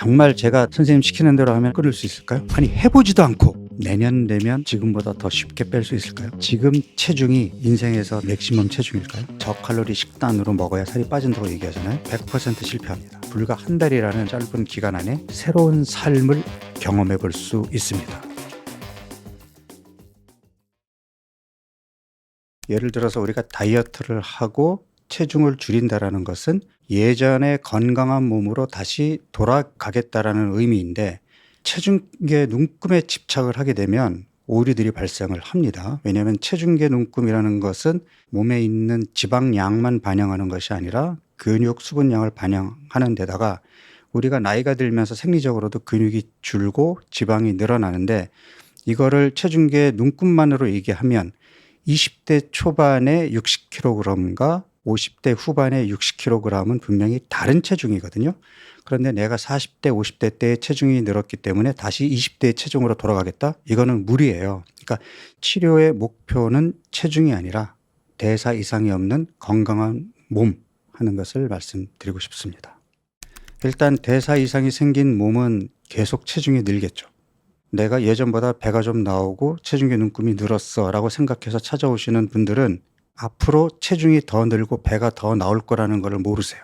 정말 제가 선생님 시키는 대로 하면 끊을 수 있을까요? 아니 해보지도 않고 내년 되면 지금보다 더 쉽게 뺄 수 있을까요? 지금 체중이 인생에서 맥시멈 체중일까요? 저칼로리 식단으로 먹어야 살이 빠진다고 얘기하잖아요. 100% 실패합니다. 불과 한 달이라는 짧은 기간 안에 새로운 삶을 경험해 볼 수 있습니다. 예를 들어서 우리가 다이어트를 하고 체중을 줄인다라는 것은 예전의 건강한 몸으로 다시 돌아가겠다라는 의미인데 체중계 눈금에 집착을 하게 되면 오류들이 발생을 합니다. 왜냐하면 체중계 눈금이라는 것은 몸에 있는 지방량만 반영하는 것이 아니라 근육 수분량을 반영하는 데다가 우리가 나이가 들면서 생리적으로도 근육이 줄고 지방이 늘어나는데 이거를 체중계 눈금만으로 얘기하면 20대 초반에 60kg과 50대 후반에 60kg은 분명히 다른 체중이거든요. 그런데 내가 40대, 50대 때 체중이 늘었기 때문에 다시 20대 체중으로 돌아가겠다? 이거는 무리예요. 그러니까 치료의 목표는 체중이 아니라 대사 이상이 없는 건강한 몸 하는 것을 말씀드리고 싶습니다. 일단 대사 이상이 생긴 몸은 계속 체중이 늘겠죠. 내가 예전보다 배가 좀 나오고 체중계 눈금이 늘었어 라고 생각해서 찾아오시는 분들은 앞으로 체중이 더 늘고 배가 더 나올 거라는 것을 모르세요.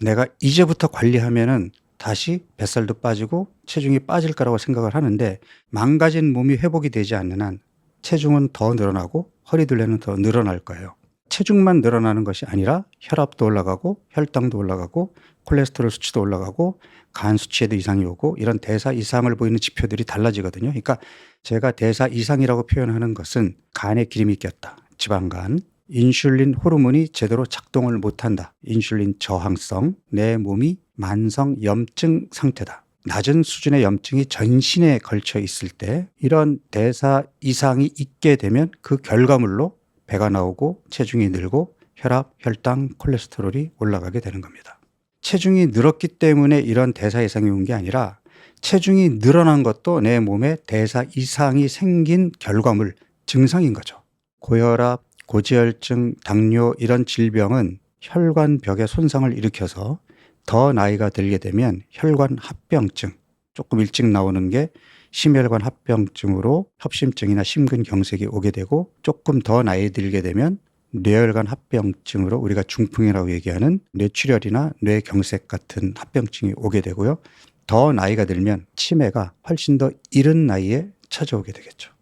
내가 이제부터 관리하면은 다시 뱃살도 빠지고 체중이 빠질 거라고 생각을 하는데 망가진 몸이 회복이 되지 않는 한 체중은 더 늘어나고 허리둘레는 더 늘어날 거예요. 체중만 늘어나는 것이 아니라 혈압도 올라가고 혈당도 올라가고 콜레스테롤 수치도 올라가고 간 수치에도 이상이 오고 이런 대사 이상을 보이는 지표들이 달라지거든요. 그러니까 제가 대사 이상이라고 표현하는 것은 간에 기름이 꼈다. 지방간, 인슐린 호르몬이 제대로 작동을 못한다. 인슐린 저항성, 내 몸이 만성 염증 상태다. 낮은 수준의 염증이 전신에 걸쳐 있을 때 이런 대사 이상이 있게 되면 그 결과물로 배가 나오고 체중이 늘고 혈압, 혈당, 콜레스테롤이 올라가게 되는 겁니다. 체중이 늘었기 때문에 이런 대사 이상이 온 게 아니라 체중이 늘어난 것도 내 몸에 대사 이상이 생긴 결과물, 증상인 거죠. 고혈압, 고지혈증, 당뇨 이런 질병은 혈관벽에 손상을 일으켜서 더 나이가 들게 되면 혈관 합병증, 조금 일찍 나오는 게 심혈관 합병증으로 협심증이나 심근경색이 오게 되고 조금 더 나이 들게 되면 뇌혈관 합병증으로 우리가 중풍이라고 얘기하는 뇌출혈이나 뇌경색 같은 합병증이 오게 되고요. 더 나이가 들면 치매가 훨씬 더 이른 나이에 찾아오게 되겠죠.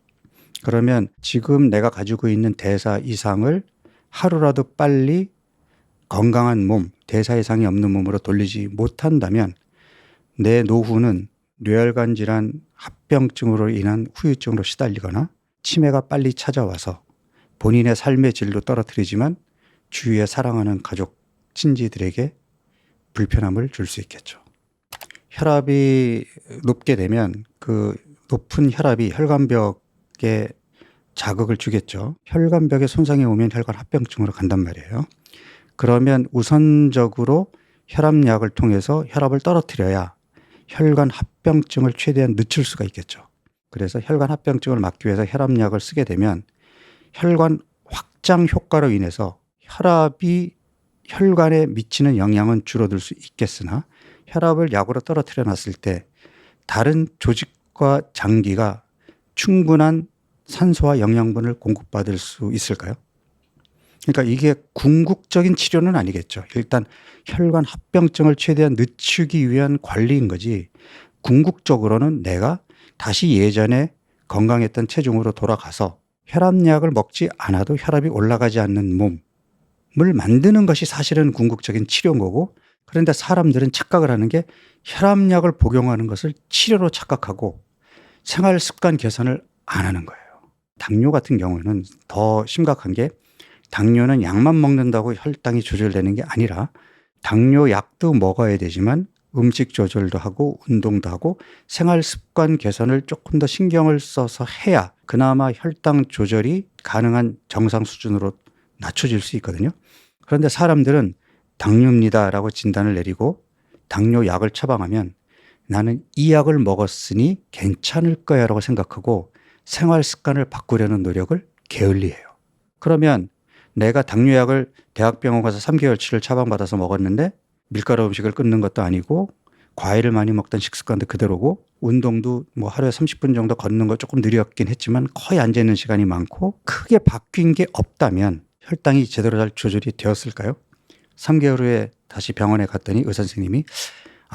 그러면 지금 내가 가지고 있는 대사 이상을 하루라도 빨리 건강한 몸, 대사 이상이 없는 몸으로 돌리지 못한다면 내 노후는 뇌혈관 질환 합병증으로 인한 후유증으로 시달리거나 치매가 빨리 찾아와서 본인의 삶의 질도 떨어뜨리지만 주위에 사랑하는 가족, 친지들에게 불편함을 줄 수 있겠죠. 혈압이 높게 되면 그 높은 혈압이 혈관벽 에 자극을 주겠죠. 혈관벽에 손상이 오면 혈관 합병증으로 간단 말이에요. 그러면 우선적으로 혈압약을 통해서 혈압을 떨어뜨려야 혈관 합병증을 최대한 늦출 수가 있겠죠. 그래서 혈관 합병증을 막기 위해서 혈압약을 쓰게 되면 혈관 확장 효과로 인해서 혈압이 혈관에 미치는 영향은 줄어들 수 있겠으나 혈압을 약으로 떨어뜨려 놨을 때 다른 조직과 장기가 충분한 산소와 영양분을 공급받을 수 있을까요? 그러니까 이게 궁극적인 치료는 아니겠죠. 일단 혈관 합병증을 최대한 늦추기 위한 관리인 거지. 궁극적으로는 내가 다시 예전에 건강했던 체중으로 돌아가서 혈압약을 먹지 않아도 혈압이 올라가지 않는 몸을 만드는 것이 사실은 궁극적인 치료인 거고 그런데 사람들은 착각을 하는 게 혈압약을 복용하는 것을 치료로 착각하고 생활 습관 개선을 안 하는 거예요. 당뇨 같은 경우는 더 심각한 게 당뇨는 약만 먹는다고 혈당이 조절되는 게 아니라 당뇨 약도 먹어야 되지만 음식 조절도 하고 운동도 하고 생활 습관 개선을 조금 더 신경을 써서 해야 그나마 혈당 조절이 가능한 정상 수준으로 낮춰질 수 있거든요. 그런데 사람들은 당뇨입니다라고 진단을 내리고 당뇨 약을 처방하면 나는 이 약을 먹었으니 괜찮을 거야 라고 생각하고 생활 습관을 바꾸려는 노력을 게을리 해요. 그러면 내가 당뇨약을 대학병원 가서 3개월치를 처방받아서 먹었는데 밀가루 음식을 끊는 것도 아니고 과일을 많이 먹던 식습관도 그대로고 운동도 뭐 하루에 30분 정도 걷는 거 조금 느렸긴 했지만 거의 앉아 있는 시간이 많고 크게 바뀐 게 없다면 혈당이 제대로 잘 조절이 되었을까요? 3개월 후에 다시 병원에 갔더니 의사 선생님이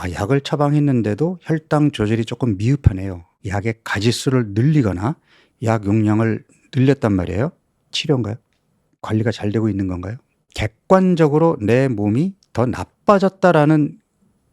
아, 약을 처방했는데도 혈당 조절이 조금 미흡하네요. 약의 가지수를 늘리거나 약 용량을 늘렸단 말이에요. 치료인가요? 관리가 잘 되고 있는 건가요? 객관적으로 내 몸이 더 나빠졌다라는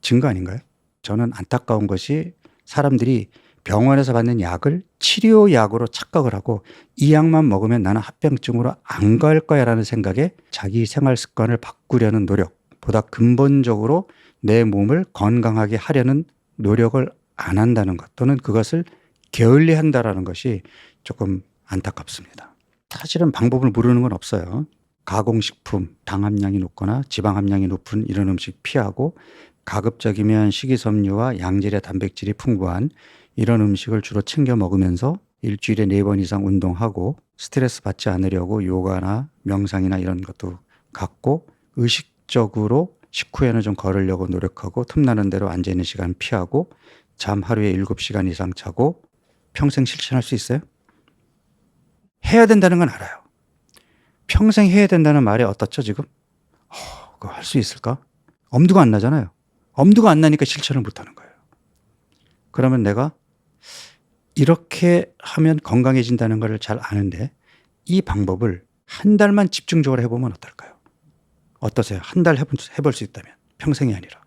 증거 아닌가요? 저는 안타까운 것이 사람들이 병원에서 받는 약을 치료약으로 착각을 하고 이 약만 먹으면 나는 합병증으로 안 갈 거야 라는 생각에 자기 생활 습관을 바꾸려는 노력 보다 근본적으로 내 몸을 건강하게 하려는 노력을 안 한다는 것 또는 그것을 게을리 한다라는 것이 조금 안타깝습니다. 사실은 방법을 모르는 건 없어요. 가공식품, 당 함량이 높거나 지방 함량이 높은 이런 음식 피하고 가급적이면 식이섬유와 양질의 단백질이 풍부한 이런 음식을 주로 챙겨 먹으면서 일주일에 네 번 이상 운동하고 스트레스 받지 않으려고 요가나 명상이나 이런 것도 갖고 의식적으로 식후에는 좀 걸으려고 노력하고 틈나는 대로 앉아 있는 시간 피하고 잠 하루에 7시간 이상 자고 평생 실천할 수 있어요? 해야 된다는 건 알아요. 평생 해야 된다는 말이 어떻죠, 지금? 어, 그거 할 수 있을까? 엄두가 안 나잖아요. 엄두가 안 나니까 실천을 못 하는 거예요. 그러면 내가 이렇게 하면 건강해진다는 것을 잘 아는데 이 방법을 한 달만 집중적으로 해보면 어떨까요? 어떠세요? 한 달 해볼, 수- 해볼 수 있다면 평생이 아니라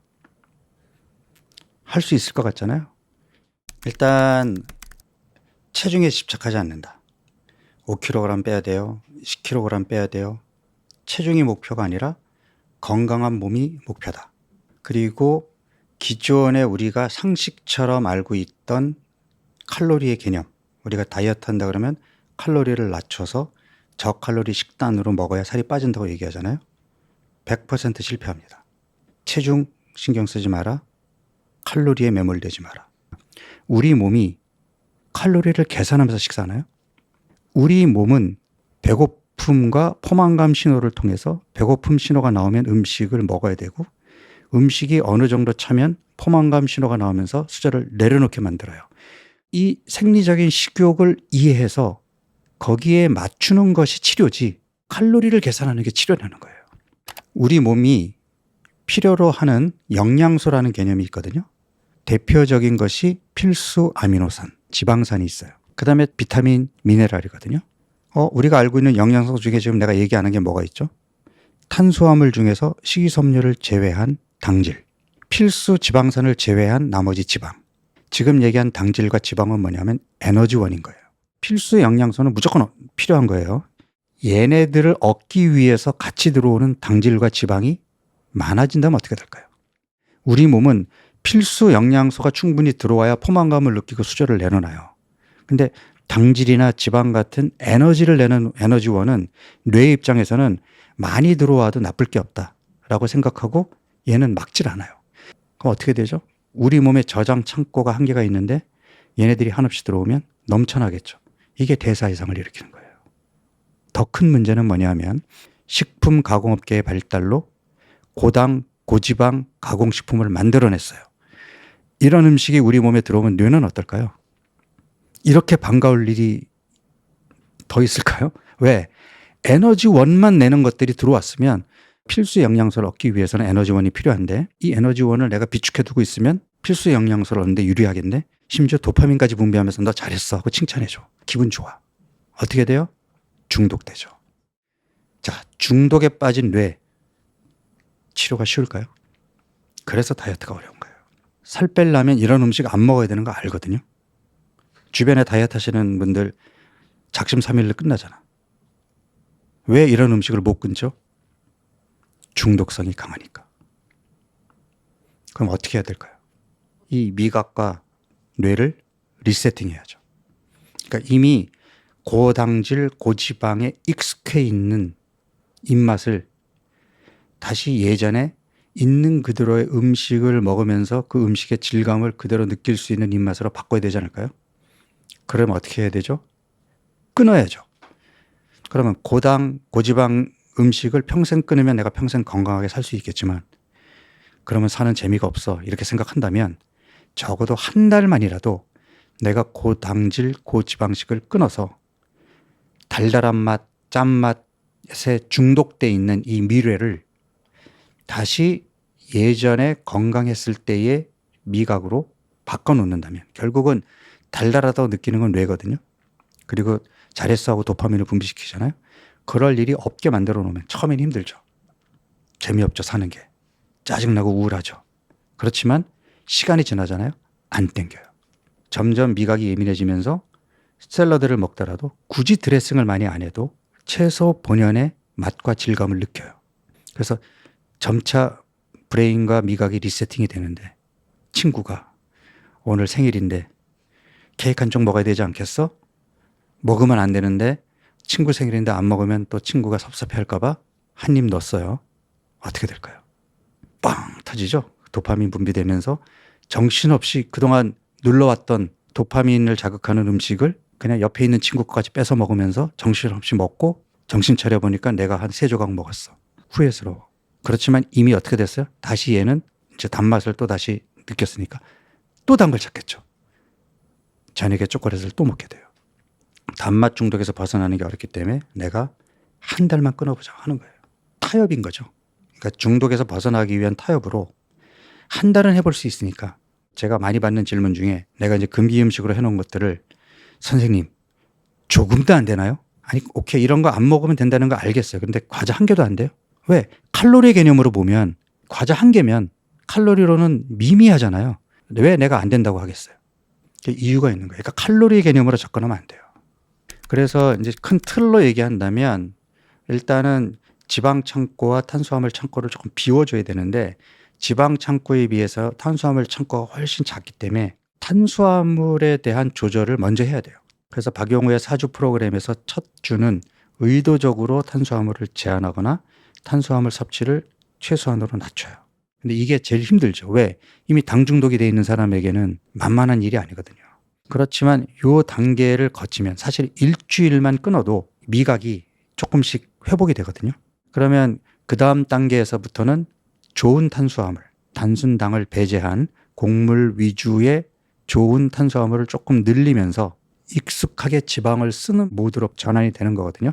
할 수 있을 것 같잖아요. 일단 체중에 집착하지 않는다. 5kg 빼야 돼요. 10kg 빼야 돼요. 체중이 목표가 아니라 건강한 몸이 목표다. 그리고 기존에 우리가 상식처럼 알고 있던 칼로리의 개념. 우리가 다이어트 한다 그러면 칼로리를 낮춰서 저칼로리 식단으로 먹어야 살이 빠진다고 얘기하잖아요. 100% 실패합니다. 체중 신경 쓰지 마라. 칼로리에 매몰되지 마라. 우리 몸이 칼로리를 계산하면서 식사하나요? 우리 몸은 배고픔과 포만감 신호를 통해서 배고픔 신호가 나오면 음식을 먹어야 되고 음식이 어느 정도 차면 포만감 신호가 나오면서 수저를 내려놓게 만들어요. 이 생리적인 식욕을 이해해서 거기에 맞추는 것이 치료지 칼로리를 계산하는 게 치료라는 거예요. 우리 몸이 필요로 하는 영양소라는 개념이 있거든요. 대표적인 것이 필수 아미노산, 지방산이 있어요. 그 다음에 비타민, 미네랄이거든요. 어, 우리가 알고 있는 영양소 중에 지금 내가 얘기 안한게 뭐가 있죠? 탄수화물 중에서 식이섬유를 제외한 당질, 필수 지방산을 제외한 나머지 지방. 지금 얘기한 당질과 지방은 뭐냐면 에너지원인 거예요. 필수 영양소는 무조건 어- 필요한 거예요. 얘네들을 얻기 위해서 같이 들어오는 당질과 지방이 많아진다면 어떻게 될까요? 우리 몸은 필수 영양소가 충분히 들어와야 포만감을 느끼고 수저를 내려놔요. 근데 당질이나 지방 같은 에너지를 내는 에너지원은 뇌 입장에서는 많이 들어와도 나쁠 게 없다라고 생각하고 얘는 막질 않아요. 그럼 어떻게 되죠? 우리 몸의 저장 창고가 한계가 있는데 얘네들이 한없이 들어오면 넘쳐나겠죠. 이게 대사 이상을 일으키는 거예요. 더 큰 문제는 뭐냐면 식품 가공업계의 발달로 고당, 고지방 가공식품을 만들어냈어요. 이런 음식이 우리 몸에 들어오면 뇌는 어떨까요? 이렇게 반가울 일이 더 있을까요? 왜? 에너지원만 내는 것들이 들어왔으면 필수 영양소를 얻기 위해서는 에너지원이 필요한데 이 에너지원을 내가 비축해 두고 있으면 필수 영양소를 얻는데 유리하겠네? 심지어 도파민까지 분비하면서 너 잘했어 하고 칭찬해줘. 기분 좋아. 어떻게 돼요? 중독되죠. 자, 중독에 빠진 뇌. 치료가 쉬울까요? 그래서 다이어트가 어려운 거예요. 살 빼려면 이런 음식 안 먹어야 되는 거 알거든요. 주변에 다이어트 하시는 분들 작심 삼일로 끝나잖아. 왜 이런 음식을 못 끊죠? 중독성이 강하니까. 그럼 어떻게 해야 될까요? 이 미각과 뇌를 리세팅 해야죠. 그러니까 이미 고당질, 고지방에 익숙해 있는 입맛을 다시 예전에 있는 그대로의 음식을 먹으면서 그 음식의 질감을 그대로 느낄 수 있는 입맛으로 바꿔야 되지 않을까요? 그러면 어떻게 해야 되죠? 끊어야죠. 그러면 고당, 고지방 음식을 평생 끊으면 내가 평생 건강하게 살 수 있겠지만 그러면 사는 재미가 없어. 이렇게 생각한다면 적어도 한 달만이라도 내가 고당질, 고지방식을 끊어서 달달한 맛, 짠맛에 중독돼 있는 이 미래를 다시 예전에 건강했을 때의 미각으로 바꿔놓는다면 결국은 달달하다고 느끼는 건 뇌거든요. 그리고 잘했어 하고 도파민을 분비시키잖아요. 그럴 일이 없게 만들어 놓으면 처음엔 힘들죠. 재미없죠, 사는 게. 짜증나고 우울하죠. 그렇지만 시간이 지나잖아요. 안 땡겨요. 점점 미각이 예민해지면서 샐러드를 먹더라도 굳이 드레싱을 많이 안 해도 채소 본연의 맛과 질감을 느껴요. 그래서 점차 브레인과 미각이 리세팅이 되는데 친구가 오늘 생일인데 케이크 한 쪽 먹어야 되지 않겠어? 먹으면 안 되는데 친구 생일인데 안 먹으면 또 친구가 섭섭해 할까봐 한 입 넣었어요. 어떻게 될까요? 빵 터지죠? 도파민 분비되면서 정신없이 그동안 눌러왔던 도파민을 자극하는 음식을 그냥 옆에 있는 친구까지 뺏어 먹으면서 정신없이 먹고 정신 차려보니까 내가 한 세 조각 먹었어. 후회스러워. 그렇지만 이미 어떻게 됐어요? 다시 얘는 이제 단맛을 또 다시 느꼈으니까 또 단 걸 찾겠죠. 저녁에 초콜릿을 또 먹게 돼요. 단맛 중독에서 벗어나는 게 어렵기 때문에 내가 한 달만 끊어보자 하는 거예요. 타협인 거죠. 그러니까 중독에서 벗어나기 위한 타협으로 한 달은 해볼 수 있으니까 제가 많이 받는 질문 중에 내가 이제 금기 음식으로 해놓은 것들을 선생님 조금도 안 되나요? 아니 오케이 이런 거 안 먹으면 된다는 거 알겠어요. 근데 과자 한 개도 안 돼요? 왜? 칼로리 개념으로 보면 과자 한 개면 칼로리로는 미미하잖아요. 왜 내가 안 된다고 하겠어요? 이유가 있는 거예요. 그러니까 칼로리 개념으로 접근하면 안 돼요. 그래서 이제 큰 틀로 얘기한다면 일단은 지방 창고와 탄수화물 창고를 조금 비워줘야 되는데 지방 창고에 비해서 탄수화물 창고가 훨씬 작기 때문에 탄수화물에 대한 조절을 먼저 해야 돼요. 그래서 박용우의 사주 프로그램에서 첫 주는 의도적으로 탄수화물을 제한하거나 탄수화물 섭취를 최소한으로 낮춰요. 근데 이게 제일 힘들죠. 왜? 이미 당 중독이 돼 있는 사람에게는 만만한 일이 아니거든요. 그렇지만 요 단계를 거치면 사실 일주일만 끊어도 미각이 조금씩 회복이 되거든요. 그러면 그 다음 단계에서부터는 좋은 탄수화물, 단순당을 배제한 곡물 위주의 좋은 탄수화물을 조금 늘리면서 익숙하게 지방을 쓰는 모드로 전환이 되는 거거든요.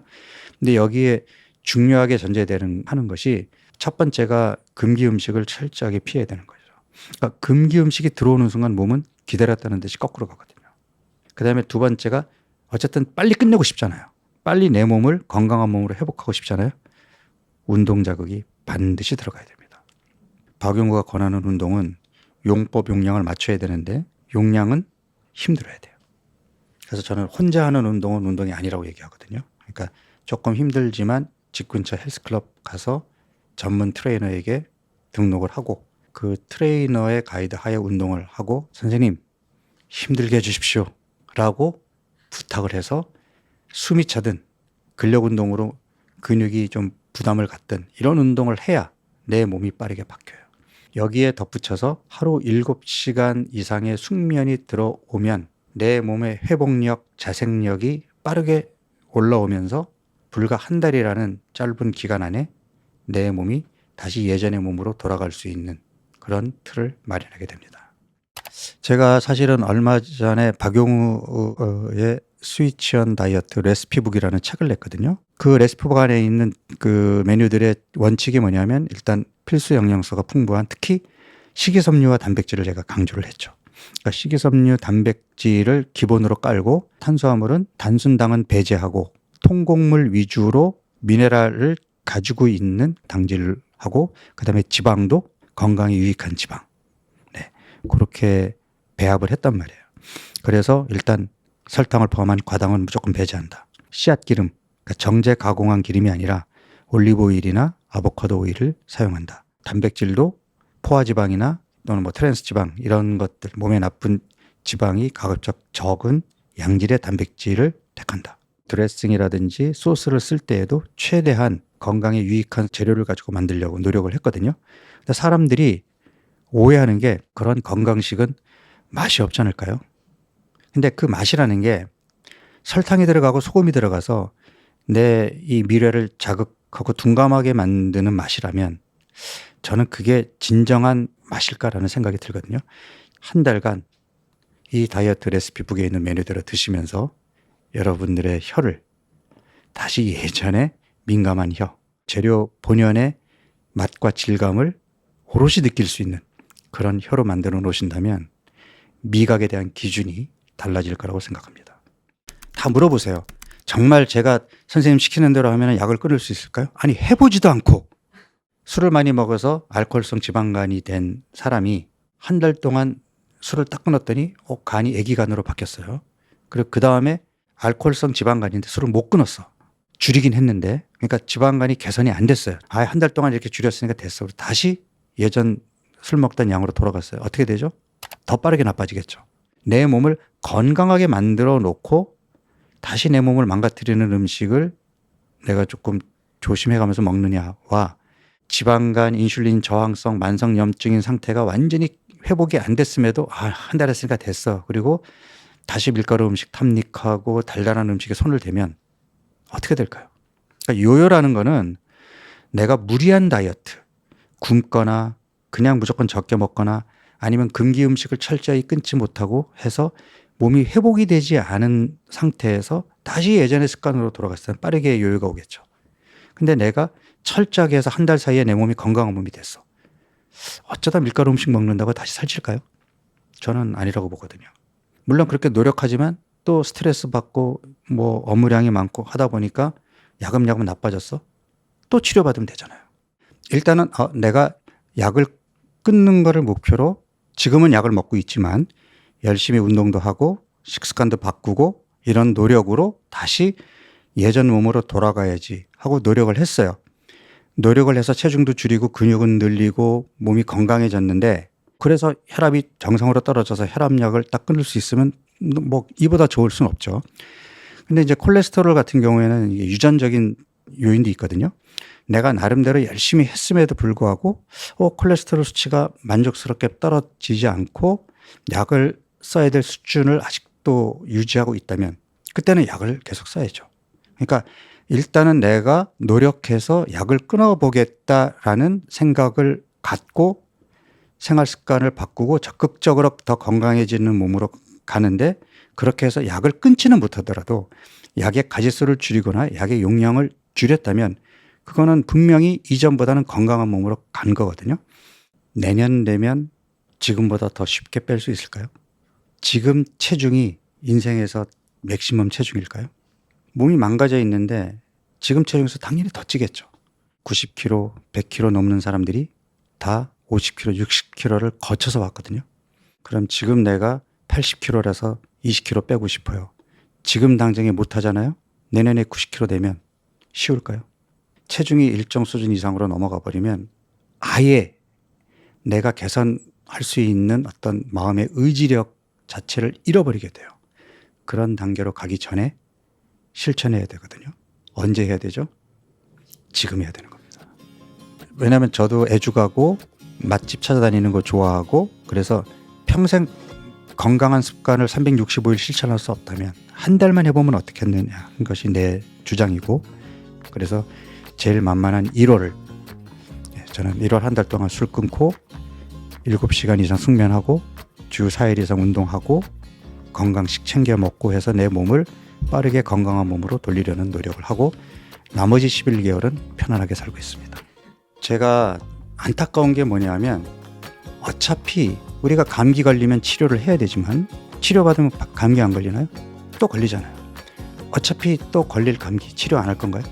근데 여기에 중요하게 전제되는 하는 것이 첫 번째가 금기 음식을 철저하게 피해야 되는 거죠. 그러니까 금기 음식이 들어오는 순간 몸은 기다렸다는 듯이 거꾸로 가거든요. 그 다음에 두 번째가 어쨌든 빨리 끝내고 싶잖아요. 빨리 내 몸을 건강한 몸으로 회복하고 싶잖아요. 운동 자극이 반드시 들어가야 됩니다. 박용구가 권하는 운동은 용법 용량을 맞춰야 되는데 용량은 힘들어야 돼요. 그래서 저는 혼자 하는 운동은 운동이 아니라고 얘기하거든요. 그러니까 조금 힘들지만 집 근처 헬스클럽 가서 전문 트레이너에게 등록을 하고 그 트레이너의 가이드 하에 운동을 하고 선생님 힘들게 해주십시오 라고 부탁을 해서 숨이 차든 근력 운동으로 근육이 좀 부담을 갖든 이런 운동을 해야 내 몸이 빠르게 바뀌어요. 여기에 덧붙여서 하루 7시간 이상의 숙면이 들어오면 내 몸의 회복력, 자생력이 빠르게 올라오면서 불과 한 달이라는 짧은 기간 안에 내 몸이 다시 예전의 몸으로 돌아갈 수 있는 그런 틀을 마련하게 됩니다. 제가 사실은 얼마 전에 박용우의 스위치언 다이어트 레시피북이라는 책을 냈거든요. 그 레시피북 안에 있는 그 메뉴들의 원칙이 뭐냐면 일단 필수 영양소가 풍부한 특히 식이섬유와 단백질을 제가 강조를 했죠. 그러니까 식이섬유, 단백질을 기본으로 깔고 탄수화물은 단순당은 배제하고 통곡물 위주로 미네랄을 가지고 있는 당질을 하고 그다음에 지방도 건강에 유익한 지방. 네. 그렇게 배합을 했단 말이에요. 그래서 일단 설탕을 포함한 과당은 무조건 배제한다. 씨앗 기름, 그러니까 정제 가공한 기름이 아니라 올리브 오일이나 아보카도 오일을 사용한다. 단백질도 포화 지방이나 또는 뭐 트랜스 지방 이런 것들 몸에 나쁜 지방이 가급적 적은 양질의 단백질을 택한다. 드레싱이라든지 소스를 쓸 때에도 최대한 건강에 유익한 재료를 가지고 만들려고 노력을 했거든요. 근데 사람들이 오해하는 게 그런 건강식은 맛이 없지 않을까요? 근데 그 맛이라는 게 설탕이 들어가고 소금이 들어가서 내 이 미래를 자극하고 둔감하게 만드는 맛이라면 저는 그게 진정한 맛일까라는 생각이 들거든요. 한 달간 이 다이어트 레시피 북에 있는 메뉴들을 드시면서 여러분들의 혀를 다시 예전에 민감한 혀, 재료 본연의 맛과 질감을 오롯이 느낄 수 있는 그런 혀로 만들어 놓으신다면 미각에 대한 기준이 달라질 거라고 생각합니다. 다 물어보세요. 정말 제가 선생님 시키는 대로 하면 약을 끊을 수 있을까요? 아니, 해보지도 않고 술을 많이 먹어서 알코올성 지방간이 된 사람이 한 달 동안 술을 딱 끊었더니 어, 간이 애기간으로 바뀌었어요. 그리고 그 다음에 알코올성 지방간인데 술을 못 끊었어. 줄이긴 했는데 그러니까 지방간이 개선이 안 됐어요. 아, 한달 동안 이렇게 줄였으니까 됐어. 다시 예전 술 먹던 양으로 돌아갔어요. 어떻게 되죠? 더 빠르게 나빠지겠죠. 내 몸을 건강하게 만들어 놓고 다시 내 몸을 망가뜨리는 음식을 내가 조금 조심해 가면서 먹느냐와 지방간, 인슐린 저항성, 만성염증인 상태가 완전히 회복이 안 됐음에도 아, 한 달 했으니까 됐어. 그리고 다시 밀가루 음식 탐닉하고 달달한 음식에 손을 대면 어떻게 될까요? 그러니까 요요라는 거는 내가 무리한 다이어트, 굶거나 그냥 무조건 적게 먹거나 아니면 금기 음식을 철저히 끊지 못하고 해서 몸이 회복이 되지 않은 상태에서 다시 예전의 습관으로 돌아갔을 때 빠르게 요요가 오겠죠. 근데 내가 철저하게 해서 한 달 사이에 내 몸이 건강한 몸이 됐어. 어쩌다 밀가루 음식 먹는다고 다시 살찔까요? 저는 아니라고 보거든요. 물론 그렇게 노력하지만 또 스트레스 받고 뭐 업무량이 많고 하다 보니까 야금야금 나빠졌어. 또 치료받으면 되잖아요. 일단은 어, 내가 약을 끊는 거를 목표로 지금은 약을 먹고 있지만 열심히 운동도 하고 식습관도 바꾸고 이런 노력으로 다시 예전 몸으로 돌아가야지 하고 노력을 했어요. 노력을 해서 체중도 줄이고 근육은 늘리고 몸이 건강해졌는데 그래서 혈압이 정상으로 떨어져서 혈압약을 딱 끊을 수 있으면 뭐 이보다 좋을 수는 없죠. 근데 이제 콜레스테롤 같은 경우에는 유전적인 요인도 있거든요. 내가 나름대로 열심히 했음에도 불구하고 어, 콜레스테롤 수치가 만족스럽게 떨어지지 않고 약을 써야 될 수준을 아직도 유지하고 있다면 그때는 약을 계속 써야죠. 그러니까 일단은 내가 노력해서 약을 끊어보겠다라는 생각을 갖고 생활 습관을 바꾸고 적극적으로 더 건강해지는 몸으로 가는데 그렇게 해서 약을 끊지는 못하더라도 약의 가지수를 줄이거나 약의 용량을 줄였다면 그거는 분명히 이전보다는 건강한 몸으로 간 거거든요. 내년 되면 지금보다 더 쉽게 뺄 수 있을까요? 지금 체중이 인생에서 맥시멈 체중일까요? 몸이 망가져 있는데 지금 체중에서 당연히 더 찌겠죠. 90kg, 100kg 넘는 사람들이 다 50kg, 60kg를 거쳐서 왔거든요. 그럼 지금 내가 80kg라서 20kg 빼고 싶어요. 지금 당장에 못 하잖아요. 내년에 90kg 되면 쉬울까요? 체중이 일정 수준 이상으로 넘어가 버리면 아예 내가 개선할 수 있는 어떤 마음의 의지력 자체를 잃어버리게 돼요. 그런 단계로 가기 전에 실천해야 되거든요. 언제 해야 되죠? 지금 해야 되는 겁니다. 왜냐하면 저도 애주가고 맛집 찾아다니는 거 좋아하고 그래서 평생 건강한 습관을 365일 실천할 수 없다면 한 달만 해보면 어떻겠느냐 하는 것이 내 주장이고 그래서 제일 만만한 1월을 예, 저는 1월 한 달 동안 술 끊고 7시간 이상 숙면하고 주 4일 이상 운동하고 건강식 챙겨 먹고 해서 내 몸을 빠르게 건강한 몸으로 돌리려는 노력을 하고 나머지 11개월은 편안하게 살고 있습니다. 제가 안타까운 게 뭐냐면 어차피 우리가 감기 걸리면 치료를 해야 되지만 치료받으면 감기 안 걸리나요? 또 걸리잖아요. 어차피 또 걸릴 감기 치료 안 할 건가요?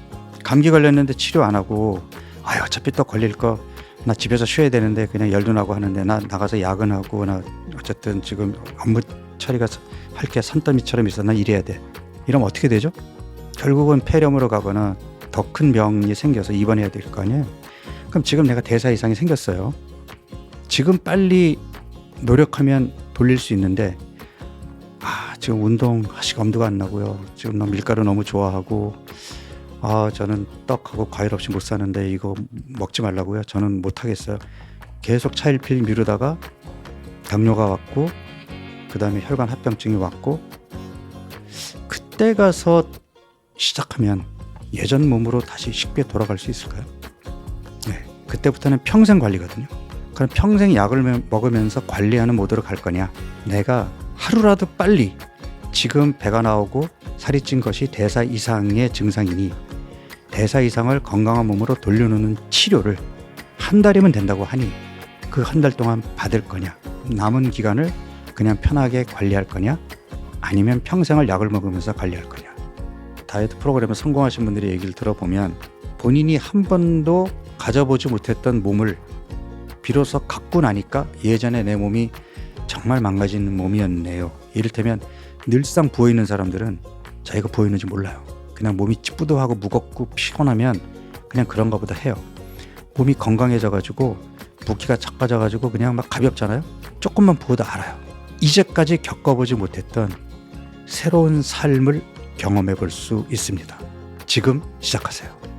감기 걸렸는데 치료 안 하고 아 어차피 또 걸릴 거 나 집에서 쉬어야 되는데 그냥 열도 나고 하는데 나 나가서 야근하고 나 어쨌든 지금 업무 처리가 할 게 산더미처럼 있어 나 일해야 돼 이러면 어떻게 되죠? 결국은 폐렴으로 가거나 더 큰 병이 생겨서 입원해야 될 거 아니에요. 그럼 지금 내가 대사 이상이 생겼어요. 지금 빨리 노력하면 돌릴 수 있는데 아 지금 운동 하시고 엄두가 안 나고요. 지금 나 밀가루 너무 좋아하고 아 저는 떡하고 과일 없이 못 사는데 이거 먹지 말라고요. 저는 못 하겠어요. 계속 차일피일 미루다가 당뇨가 왔고 그 다음에 혈관 합병증이 왔고 그때 가서 시작하면 예전 몸으로 다시 쉽게 돌아갈 수 있을까요? 네, 그때부터는 평생 관리거든요. 그럼 평생 약을 먹- 먹으면서 관리하는 모드로 갈 거냐? 내가 하루라도 빨리 지금 배가 나오고 살이 찐 것이 대사 이상의 증상이니 대사 이상을 건강한 몸으로 돌려놓는 치료를 한 달이면 된다고 하니 그 한 달 동안 받을 거냐? 남은 기간을 그냥 편하게 관리할 거냐? 아니면 평생을 약을 먹으면서 관리할 거냐? 다이어트 프로그램에 성공하신 분들의 얘기를 들어보면 본인이 한 번도 가져보지 못했던 몸을 비로소 갖고 나니까 예전에 내 몸이 정말 망가진 몸이었네요. 이를테면 늘상 부어 있는 사람들은 자기가 부어 있는지 몰라요. 그냥 몸이 찌뿌둥하고 무겁고 피곤하면 그냥 그런가 보다 해요. 몸이 건강해져 가지고 붓기가 작아져 가지고 그냥 막 가볍잖아요. 조금만 부어도 알아요. 이제까지 겪어보지 못했던 새로운 삶을 경험해 볼 수 있습니다. 지금 시작하세요.